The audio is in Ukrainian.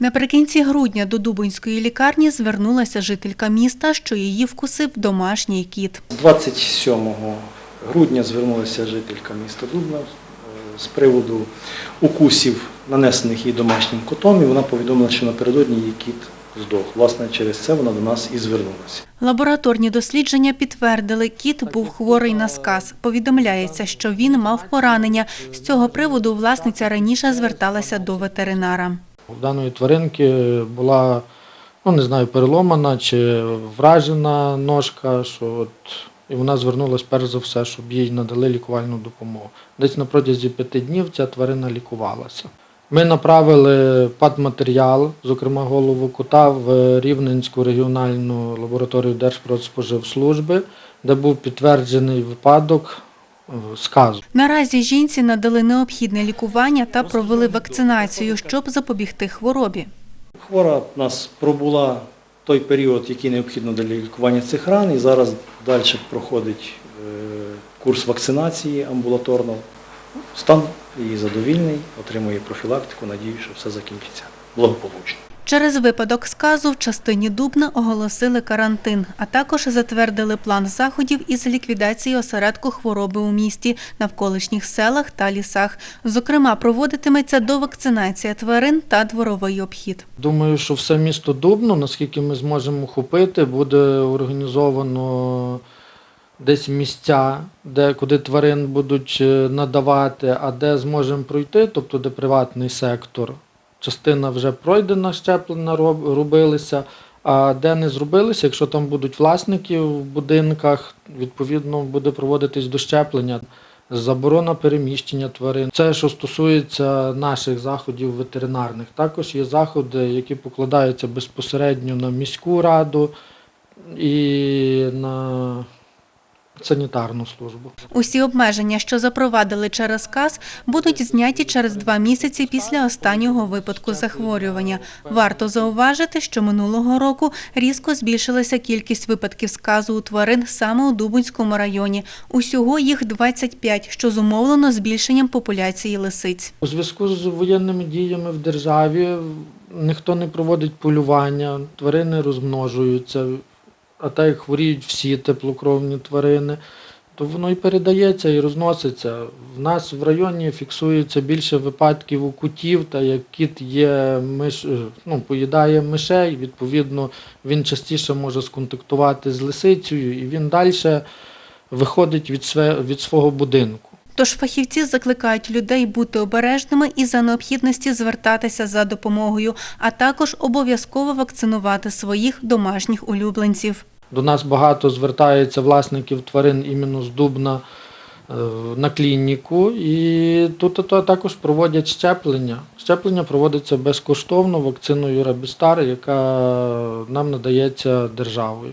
Наприкінці грудня до Дубинської лікарні звернулася жителька міста, що її вкусив домашній кіт. 27 грудня звернулася жителька міста Дубна е, з приводу укусів, нанесених їй домашнім котом, і вона повідомила, що напередодні її кіт здох. Власне, через це вона до нас і звернулася. Лабораторні дослідження підтвердили, кіт був хворий на сказ. Повідомляється, що він мав поранення. З цього приводу власниця раніше зверталася до ветеринара. У даної тваринки була, ну не знаю, переломана чи вражена ножка, що от, і вона звернулася перш за все, щоб їй надали лікувальну допомогу. Десь на протязі п'яти днів ця тварина лікувалася. Ми направили падматеріал, зокрема голову кота, в Рівненську регіональну лабораторію Держпродспоживслужби, де був підтверджений випадок сказу. Наразі жінці надали необхідне лікування та провели вакцинацію, щоб запобігти хворобі. Хвора в нас пробула той період, який необхідно для лікування цих ран, і зараз далі проходить е, курс вакцинації амбулаторно. Стан її задовільний, отримує профілактику, надію, що все закінчиться благополучно. Через випадок сказу в частині Дубна оголосили карантин, а також затвердили план заходів із ліквідації осередку хвороби у місті, навколишніх селах та лісах. Зокрема, проводитиметься довакцинація тварин та дворовий обхід. Думаю, що все місто Дубно, наскільки ми зможемо охопити, буде організовано десь місця, де куди тварин будуть е, надавати, а де зможемо пройти, тобто де приватний сектор. Частина вже пройдена, щеплення робилися. А де не зробилися, якщо там будуть власники в будинках, відповідно буде проводитись дощеплення. Заборона переміщення тварин. Це що стосується наших заходів ветеринарних. Також є заходи, які покладаються безпосередньо на міську раду і на санітарну службу. Усі обмеження, що запровадили через сказ, будуть зняті через два місяці після останнього випадку захворювання. Варто зауважити, що минулого року різко збільшилася кількість випадків сказу у тварин саме у Дубинському районі. Усього їх 25, що зумовлено збільшенням популяції лисиць. У зв'язку з воєнними діями в державі ніхто не проводить полювання, тварини розмножуються, а так як хворіють всі теплокровні тварини, то воно і передається, і розноситься. В нас в районі фіксується більше випадків у кутів, та як кіт є миш, ну, поїдає мишей, відповідно він частіше може сконтактувати з лисицею, і він далі виходить від, све- від свого будинку. Тож фахівці закликають людей бути обережними і за необхідності звертатися за допомогою, а також обов'язково вакцинувати своїх домашніх улюбленців. До нас багато звертається власників тварин іменно з Дубна е, на клініку, і тут також проводять щеплення. Щеплення проводиться безкоштовно вакциною Рабістар, яка нам надається державою.